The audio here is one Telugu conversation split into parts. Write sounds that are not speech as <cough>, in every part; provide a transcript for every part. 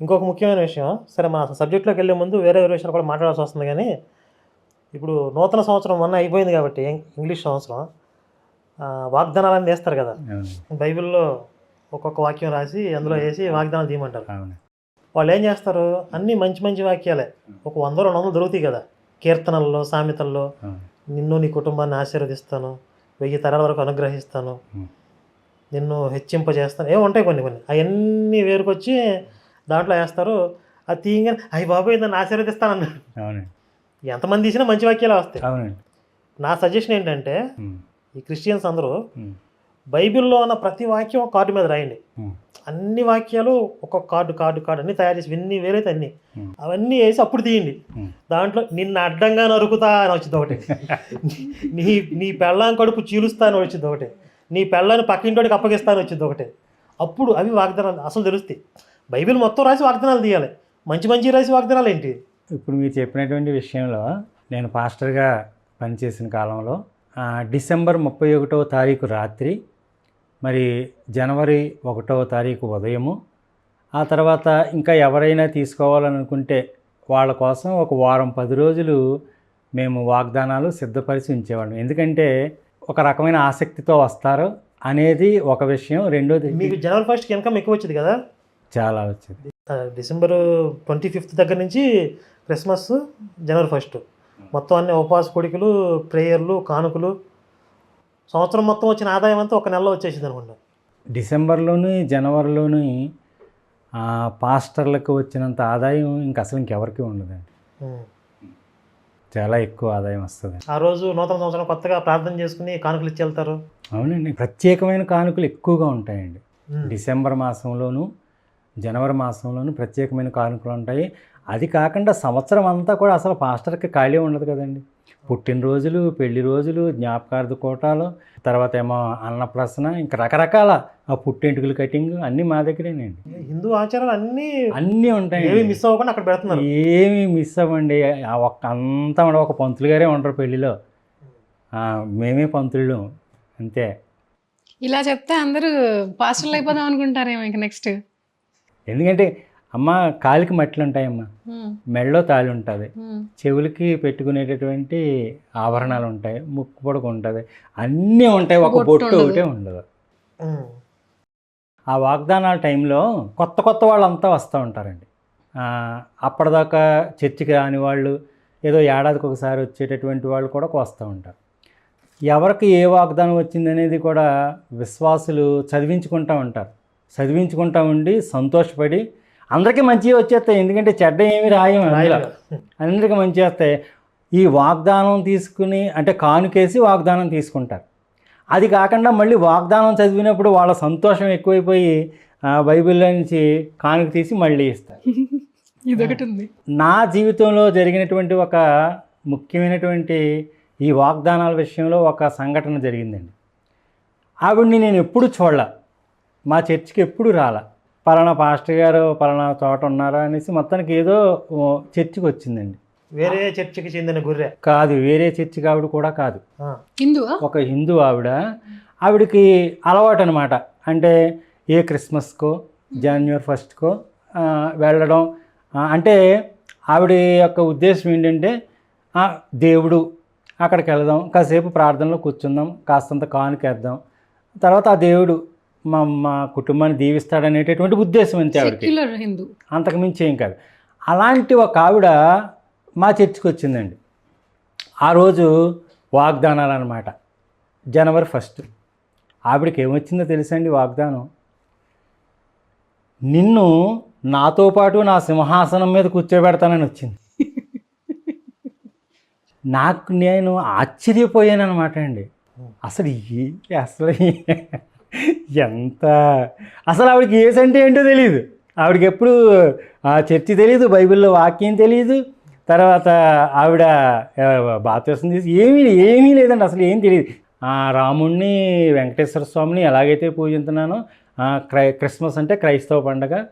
ఇంకొక ముఖ్యమైన విషయం సరే మన సబ్జెక్ట్లోకి వెళ్ళే ముందు వేరే వేరే విషయాలు కూడా మాట్లాడాల్సి వస్తుంది కానీ ఇప్పుడు నూతన సంవత్సరం మొన్న అయిపోయింది కాబట్టి ఇంగ్లీష్ సంవత్సరం ఆ, వాగ్దానాలని తీస్తారు కదా. బైబిల్లో ఒక్కొక్క వాక్యం రాసి అందులో వేసి వాగ్దానాలు తీయమంటారు. వాళ్ళు ఏం చేస్తారు? అన్నీ మంచి మంచి వాక్యాలే. ఒక వంద రెండు వందలు దొరుకుతాయి కదా. కీర్తనల్లో సామెతల్లో నిన్ను నీ కుటుంబాన్ని ఆశీర్వదిస్తాను వెయ్యి తరాల వరకు అనుగ్రహిస్తాను. నిన్ను హెచ్చింపజేస్తాను ఏమో ఉంటాయి కొన్ని కొన్ని. అవన్నీ వేరుకొచ్చి దాంట్లో వేస్తారు. అది తీయగానే అయ్యి బాబాయ్ నన్ను ఆశీర్వదిస్తాను అన్నాడు అవునండి. ఎంతమంది తీసినా మంచి వాక్యాలు వస్తాయి. అవునండి. నా సజెషన్ ఏంటంటే ఈ క్రిస్టియన్స్ అందరూ బైబిల్లో ఉన్న ప్రతి వాక్యం ఒక కార్డు మీద రాయండి. అన్ని వాక్యాలు ఒక్కొక్క కార్డు కార్డు కార్డు అన్ని తయారు చేసి ఎన్ని వేరైతే అన్ని. అవన్నీ వేసి అప్పుడు తీయండి. దాంట్లో నిన్ను అడ్డంగా నరుకుతా అని వచ్చింది ఒకటి. <laughs> నీ నీ పెళ్ళాం కడుపు చీలుస్తా అని వచ్చింది ఒకటి. నీ పెళ్ళాన్ని పక్కింటోడికి అప్పగిస్తా అని వచ్చింది ఒకటి. అప్పుడు అవి వాగ్దానాలు అసలు తెలుస్తాయి. బైబిల్ మొత్తం రాసి వాగ్దానాలు తీయాలి. మంచి మంచి రాసి వాగ్దానాలు ఏంటి? ఇప్పుడు మీరు చెప్పినటువంటి విషయంలో నేను పాస్టర్గా పనిచేసిన కాలంలో డిసెంబర్ ముప్పై ఒకటవ తారీఖు రాత్రి మరి జనవరి ఒకటవ తారీఖు ఉదయము ఆ తర్వాత ఇంకా ఎవరైనా తీసుకోవాలని అనుకుంటే వాళ్ళ కోసం ఒక వారం పది రోజులు మేము వాగ్దానాలు సిద్ధపరిచి ఉంచేవాళ్ళం. ఎందుకంటే ఒక రకమైన ఆసక్తితో వస్తారు అనేది ఒక విషయం. రెండోది మీకు జనవరి ఫస్ట్కి ఇన్కమ్ ఎక్కువ వచ్చింది కదా? చాలా వచ్చింది. డిసెంబర్ ట్వంటీ ఫిఫ్త్ దగ్గర నుంచి క్రిస్మస్ జనవరి ఫస్ట్. మొత్తం అన్ని ఉపవాస కోడికలు ప్రేయర్లు కానుకలు. సంవత్సరం మొత్తం వచ్చిన ఆదాయం అంతా ఒక నెలలో వచ్చేసింది అనుకుంటా. డిసెంబర్లోని జనవరిలోని పాస్టర్లకు వచ్చినంత ఆదాయం ఇంక అసలు ఇంకెవరికి ఉండదండి. చాలా ఎక్కువ ఆదాయం వస్తుంది. ఆ రోజు నూతన సంవత్సరం కొత్తగా ప్రార్థన చేసుకుని కానుకలు ఇచ్చి వెళ్తారు. అవునండి. ప్రత్యేకమైన కానుకలు ఎక్కువగా ఉంటాయండి. డిసెంబర్ మాసంలోను జనవరి మాసంలోను ప్రత్యేకమైన కానుకలు ఉంటాయి. అది కాకుండా సంవత్సరం అంతా కూడా అసలు పాస్టర్కి ఖాళీ ఉండదు కదండి. పుట్టినరోజులు పెళ్ళి రోజులు జ్ఞాపకార్థ కోటాలు తర్వాత ఏమో అన్నప్రసన ఇంకా రకరకాల ఆ పుట్టెంటుకలు కటింగ్ అన్నీ మా దగ్గరేనండి. హిందూ ఆచారాలు అన్నీ అన్నీ ఉంటాయి ఏవి మిస్ అవ్వకుండా అక్కడ పెడుతున్నారు. ఏమి మిస్ అవ్వండి. ఆ ఒక్క అంతా ఒక పంతులు గారే ఉంటారు పెళ్ళిలో ఆ, మేమే పంతులు అంతే. ఇలా చెప్తే అందరూ పాస్టర్లు అయిపోదాం అనుకుంటారేమో ఇంక నెక్స్ట్. ఎందుకంటే అమ్మ కాలికి మట్లు ఉంటాయమ్మా మెడలో తాళి ఉంటుంది చెవులకి పెట్టుకునేటటువంటి ఆభరణాలు ఉంటాయి ముక్కు పొడకు ఉంటుంది. అన్నీ ఉంటాయి. ఒక బొట్టు. ఒకటే ఉండదు. ఆ వాగ్దానాల టైంలో కొత్త కొత్త వాళ్ళంతా వస్తూ ఉంటారండి. ఆ, అప్పటిదాకా చర్చికి రాని వాళ్ళు ఏదో ఏడాదికి ఒకసారి వచ్చేటటువంటి వాళ్ళు కూడా వస్తూ ఉంటారు. ఎవరికి ఏ వాగ్దానం వచ్చిందనేది కూడా విశ్వాసులు చదివించుకుంటూ ఉంటారు. చదివించుకుంటూ ఉండి సంతోషపడి అందరికీ మంచిగా వచ్చేస్తాయి. ఎందుకంటే చెడ్డ ఏమి రాయం. అందరికీ మంచి వస్తాయి. ఈ వాగ్దానం తీసుకుని అంటే కానుకేసి వాగ్దానం తీసుకుంటారు. అది కాకుండా మళ్ళీ వాగ్దానం చదివినప్పుడు వాళ్ళ సంతోషం ఎక్కువైపోయి బైబిల్లో నుంచి కానుక తీసి మళ్ళీ ఇస్తారు. <laughs> ఇదొకటి ఉంది. నా జీవితంలో జరిగినటువంటి ఒక ముఖ్యమైనటువంటి ఈ వాగ్దానాల విషయంలో ఒక సంఘటన జరిగిందండి. ఆవిడ్ని నేను ఎప్పుడు చూడలే. మా చర్చికి ఎప్పుడు రాలా. పలానా పాస్టర్ గారు పలానా చోట ఉన్నారా అనేసి మొత్తానికి ఏదో చర్చికి వచ్చిందండి. వేరే చర్చికి చెందిన గొర్రె. కాదు వేరే చర్చికి ఆవిడ కూడా కాదు. ఆ. హిందువా? ఒక హిందూ ఆవిడ. ఆవిడకి అలవాటు అనమాట అంటే ఏ క్రిస్మస్కో జనవరి ఫస్ట్కో వెళ్ళడం. అంటే ఆవిడ యొక్క ఉద్దేశం ఏంటంటే ఆ, దేవుడు అక్కడికి వెళదాం కాసేపు ప్రార్థనలో కూర్చుందాం కాస్తంత కానుకేద్దాం. తర్వాత ఆ దేవుడు మా మా కుటుంబాన్ని దీవిస్తాడనేటటువంటి ఉద్దేశం అంతే ఆవిడకి. హిందూ. అంతకుమించి ఏం కాదు. అలాంటి ఒక ఆవిడ మా చర్చికి వచ్చిందండి. ఆ రోజు వాగ్దానాలు అనమాట జనవరి ఫస్ట్. ఆవిడకి ఏమొచ్చిందో తెలుసండి వాగ్దానం? నిన్ను నాతో పాటు నా సింహాసనం మీద కూర్చోబెడతానని వచ్చింది. నాకు నేను ఆశ్చర్యపోయాను అనమాట అండి. అసలు అసలు ఎంత? అసలు ఆవిడకి ఏస్ అంటే ఏంటో తెలియదు ఆవిడకి ఎప్పుడు ఆ చర్చి తెలియదు బైబిల్లో వాక్యం తెలియదు తర్వాత ఆవిడ బాప్తీసం తీసి ఏమీ ఏమీ లేదండి అసలు ఏం తెలియదు ఆ రాముణ్ణి వెంకటేశ్వర స్వామిని ఎలాగైతే పూజిస్తున్నానో క్రై క్రిస్మస్ అంటే క్రైస్తవ పండగ.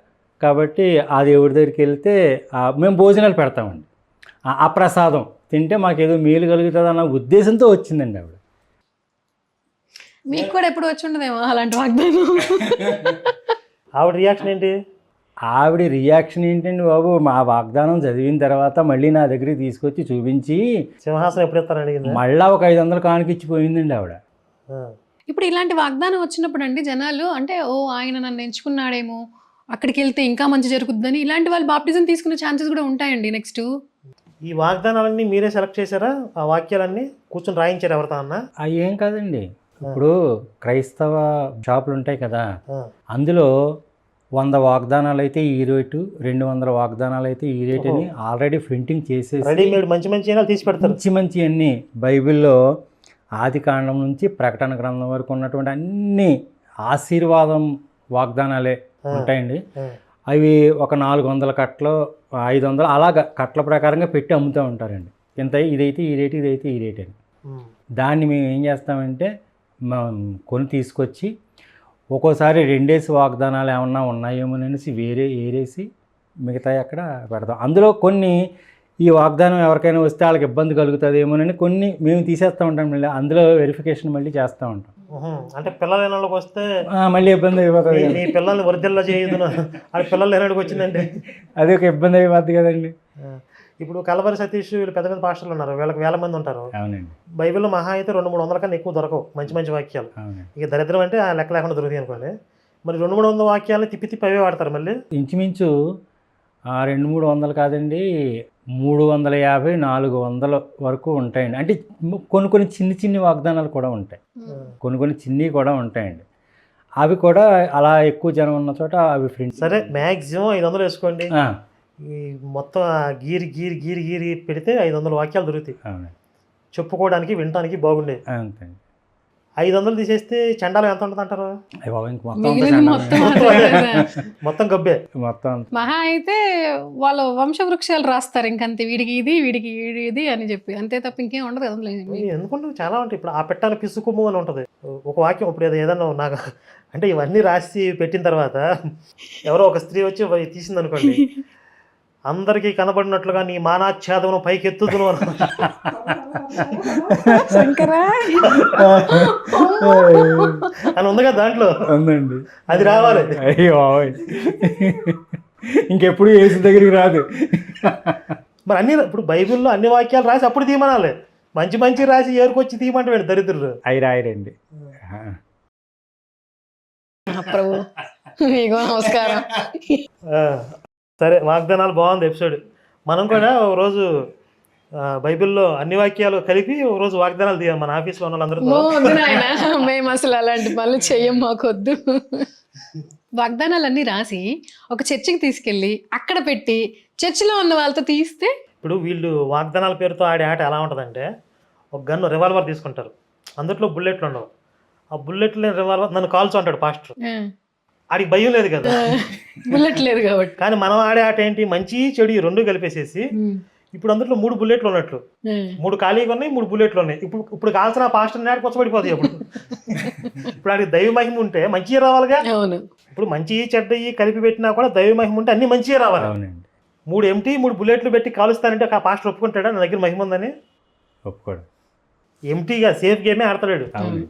కాబట్టి ఆ దేవుడి దగ్గరికి వెళ్తే మేము భోజనాలు పెడతామండి. ఆ- ఆ ప్రసాదం తింటే మాకేదో మేలు కలుగుతుంది అన్న ఉద్దేశంతో వచ్చిందండి ఆవిడ. మీకు కూడా ఎప్పుడు వచ్చి ఉండదేమో అలాంటి వాగ్దానం. ఆవిడ రియాక్షన్ ఏంటి? ఆవిడ రియాక్షన్ ఏంటండి బాబు? మా వాగ్దానం చదివిన తర్వాత మళ్ళీ నా దగ్గరికి తీసుకొచ్చి చూపించి సింహాసనం ఎప్పుడు ఇస్తారని అడిగింది? మళ్ళా ఒక ఐదు వందలు కానికిచ్చిపోయిందండి ఆవిడ. ఇప్పుడు ఇలాంటి వాగ్దానం వచ్చినప్పుడు అండి జనాలు అంటే ఓ ఆయన నన్ను ఎంచుకున్నాడేమో అక్కడికి వెళ్తే ఇంకా మంచి జరుగుద్దని ఇలాంటి వాళ్ళు బాప్టిజం తీసుకునే ఛాన్సెస్ కూడా ఉంటాయండి నెక్స్ట్ ఈ వాగ్దానాలన్నీ మీరే సెలెక్ట్ చేశారా? ఆ వాక్యాలన్నీ కూర్చొని రాయించారు ఎవరితో అన్న? అవి ఏం కాదండి. ఇప్పుడు క్రైస్తవ షాపులు ఉంటాయి కదా అందులో వంద వాగ్దానాలు అయితే ఈ రేటు రెండు వందల వాగ్దానాలు అయితే ఈ రేట్ అని ఆల్రెడీ ప్రింటింగ్ చేసేసి రెడీమేడ్ మంచి మంచి తీసి పెడతారు మంచి మంచి అన్ని బైబిల్లో ఆది కాండం నుంచి ప్రకటన గ్రంథం వరకు ఉన్నటువంటి అన్ని ఆశీర్వాదం వాగ్దానాలే ఉంటాయండి. అవి ఒక నాలుగు వందల కట్టలు ఐదు వందలు అలాగ కట్టల ప్రకారంగా పెట్టి అమ్ముతూ ఉంటారండి. ఇంత ఇదైతే ఈ రేటు ఇదైతే ఈ రేట్ అని దాన్ని మేము ఏం చేస్తామంటే కొని తీసుకొచ్చి ఒక్కోసారి రెండేసి వాగ్దానాలు ఏమన్నా ఉన్నాయేమో అనేసి వేరే ఏరేసి మిగతా అక్కడ పెడతాం. అందులో కొన్ని ఈ వాగ్దానం ఎవరికైనా వస్తే వాళ్ళకి ఇబ్బంది కలుగుతుందేమోనని కొన్ని మేము తీసేస్తూ ఉంటాం మళ్ళీ. అందులో వెరిఫికేషన్ మళ్ళీ చేస్తూ ఉంటాం. అంటే పిల్లలు వాళ్ళకి వస్తే మళ్ళీ ఇబ్బంది అయిపోతుంది నీ- పిల్లల్ని వరిదిల్లా చేయదు అది పిల్లలు లేనాడికి వచ్చిందండి. అది ఒక ఇబ్బంది అయిపోద్ది కదండి. ఇప్పుడు కలవరి సతీష్ వీళ్ళు పెద్ద పెద్ద పాస్టర్లు ఉన్నారు. వీళ్ళకి వేల మంది ఉంటారు. అవునండి. బైబిల్లో మహా అయితే రెండు మూడు వందల కన్నా ఎక్కువ దొరకవు. మంచి మంచి వాక్యాలు. ఇక దరిద్రం అంటే ఆ లెక్క లేకుండా దొరుకుతాయి అనుకోండి. మరి రెండు మూడు వందల వాక్యాలని తిప్పి తిప్పి అవే వాడతారు మళ్ళీ. ఇంచుమించు ఆ రెండు మూడు వందలు కాదండి మూడు వందల యాభై నాలుగు వందల వరకు ఉంటాయండి. అంటే కొన్ని కొన్ని చిన్ని చిన్ని వాగ్దానాలు కూడా ఉంటాయి. కొన్ని కొన్ని చిన్నవి కూడా ఉంటాయండి. అవి కూడా అలా ఎక్కువ జనం ఉన్న చోట అవి ఫ్రెండ్స్ సరే మ్యాక్సిమం ఐదు వందలు వేసుకోండి. ఈ మొత్తం ఆ గీరి గీరి గీరి గీరి పెడితే ఐదు వందల వాక్యాలు దొరుకుతాయి. చెప్పుకోవడానికి వినడానికి బాగుండేది. అంతే ఐదు వందలు తీసేస్తే చండాలం ఎంత ఉంటుంది అంటారు మొత్తం గబ్బే. మొత్తం. మహా అయితే వాళ్ళ వంశవృక్షాలు రాస్తారు ఇంకంతే. వీడికి ఇది వీడికి ఇది అని చెప్పి. అంతే తప్ప ఇంకేం ఉండదు కదా. ఎందుకుంటే చాలా ఉంటాయి. ఇప్పుడు ఆ పెట్టాల పిసుకుము అని ఉంటుంది. ఒక వాక్యం ఇప్పుడు ఏదో ఏదన్నా నాకు అంటే ఇవన్నీ రాసి పెట్టిన తర్వాత ఎవరో ఒక స్త్రీ వచ్చి తీసింది అనుకోండి అందరికీ కనబడినట్లుగా నీ మానాచ్ఛాదమును పైకెత్తుదును అని ఉంది కదా దాంట్లో? ఉందండి. అది రావాలి. అయ్యో. ఇంకెప్పుడు ఏసు దగ్గరికి రాదు. మరి అన్ని ఇప్పుడు బైబిల్లో అన్ని వాక్యాలు రాసి అప్పుడు తీయమనాలి. మంచి మంచి రాసి ఏరుకొచ్చి తీయమంటే వీడు దరిద్రుడు అయి రాయరండి. ప్రభు మీకు నమస్కారం. ఆ, సరే వాగ్దానాలు బాగుంది ఎపిసోడ్. మనం కూడా ఒక రోజు బైబిల్లో అన్ని వాక్యాలు కలిపి ఒక రోజు వాగ్దానాలు తీయాలి మన ఆఫీస్లో ఉన్న మేము అసలు అలాంటి పనులు చెయ్యం మాకొద్దు. వాగ్దానాలన్నీ రాసి ఒక చర్చికి తీసుకెళ్ళి అక్కడ పెట్టి చర్చిలో ఉన్న వాళ్ళతో తీస్తే ఇప్పుడు వీళ్ళు వాగ్దానాల పేరుతో ఆడే ఆట ఎలా ఉంటుందంటే ఒక గన్ను రివాల్వర్ తీసుకుంటారు. అందుట్లో బుల్లెట్లు ఉండవు. ఆ బుల్లెట్లు లేని రివాల్వర్ నన్ను కాల్చు అంటాడు పాస్టర్. ఆడికి భయం లేదు కదా. బుల్లెట్ లేదు కాబట్టి. కానీ మనం ఆడే ఆట ఏంటి? మంచి చెడు ఈ రెండు కలిపేసేసి ఇప్పుడు అందులో మూడు బుల్లెట్లు ఉన్నట్లు. మూడు ఖాళీగా ఉన్నాయి మూడు బుల్లెట్లు ఉన్నాయి. ఇప్పుడు ఇప్పుడు కాల్సిన పాస్టర్ నాడు కొచ్చబడిపోతాయి ఇప్పుడు ఇప్పుడు ఆడికి దైవ మహిమ ఉంటే మంచిగా రావాలిగా? అవును. ఇప్పుడు మంచి చెడ్డయి కలిపి పెట్టినా కూడా దైవ మహిమ ఉంటే అన్ని మంచిగా రావాలి. అవునండి. మూడు ఎంటీ మూడు బుల్లెట్లు పెట్టి కాలుస్తానంటే ఒక పాస్టర్ ఒప్పుకుంటాడా? నా దగ్గర మహిమ ఉందని? ఒప్పుకోడు. ఎంటీగా సేఫ్ గేమే ఆడతాడు అవును.